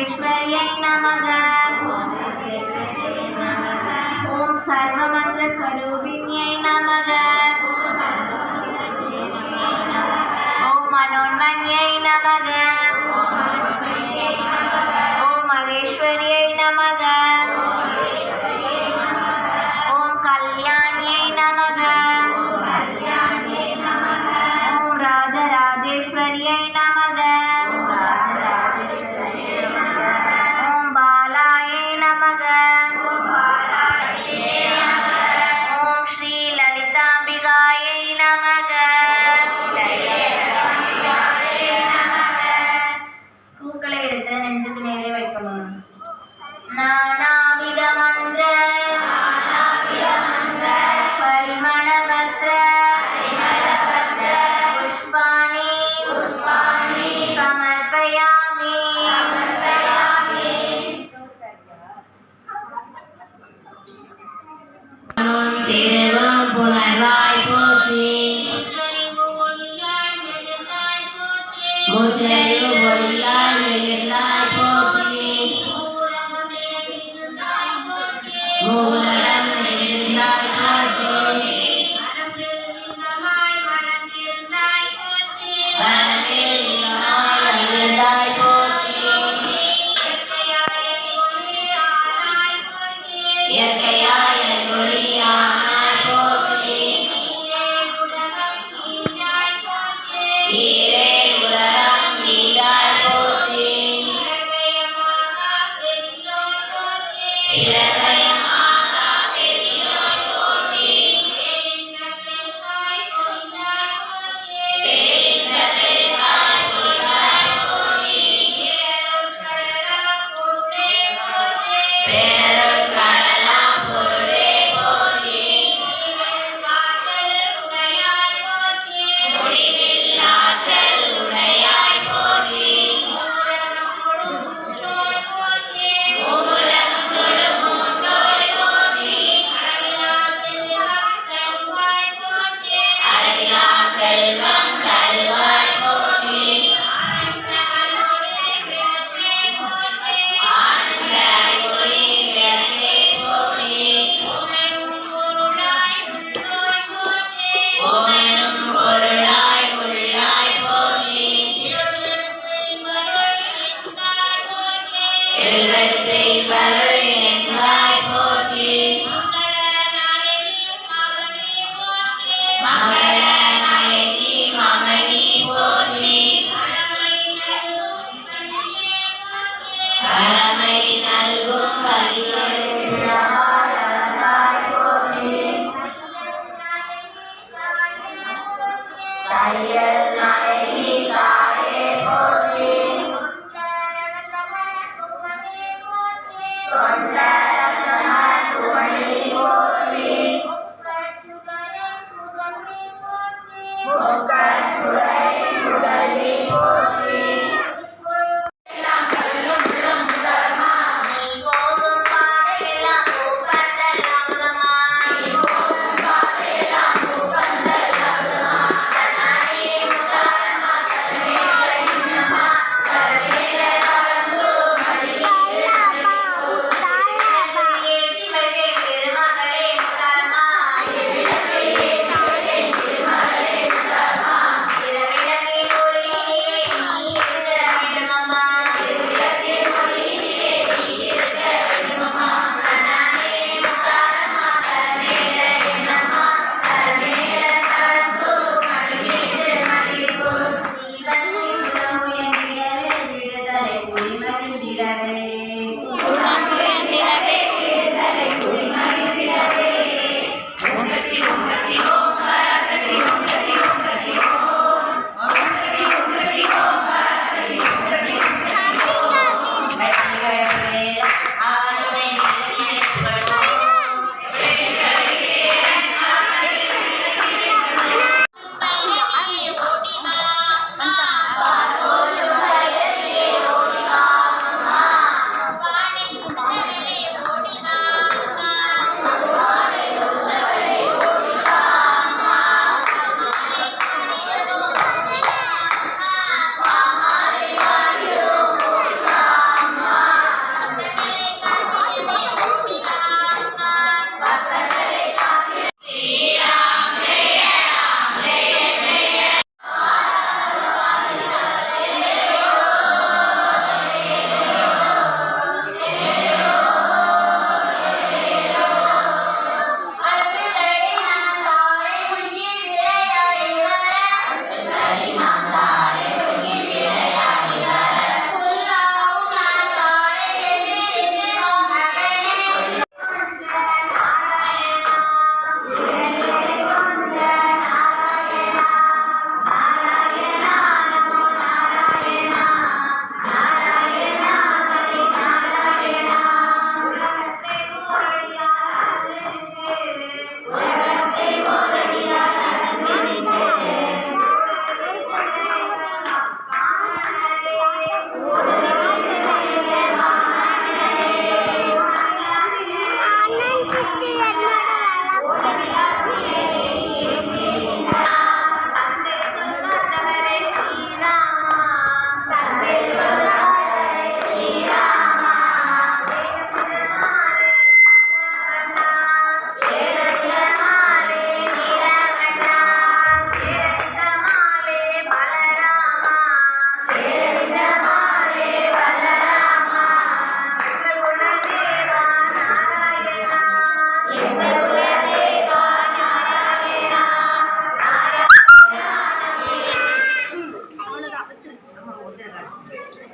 ஓம்கேஸ்வரியை நமக ஓம் சர்வமந்திரஸ்வரூபிணியை நமக ஓம் மனோன்மன்யை நமக ஓம் மகேஸ்வரியை நமக Oh. I 好我再来。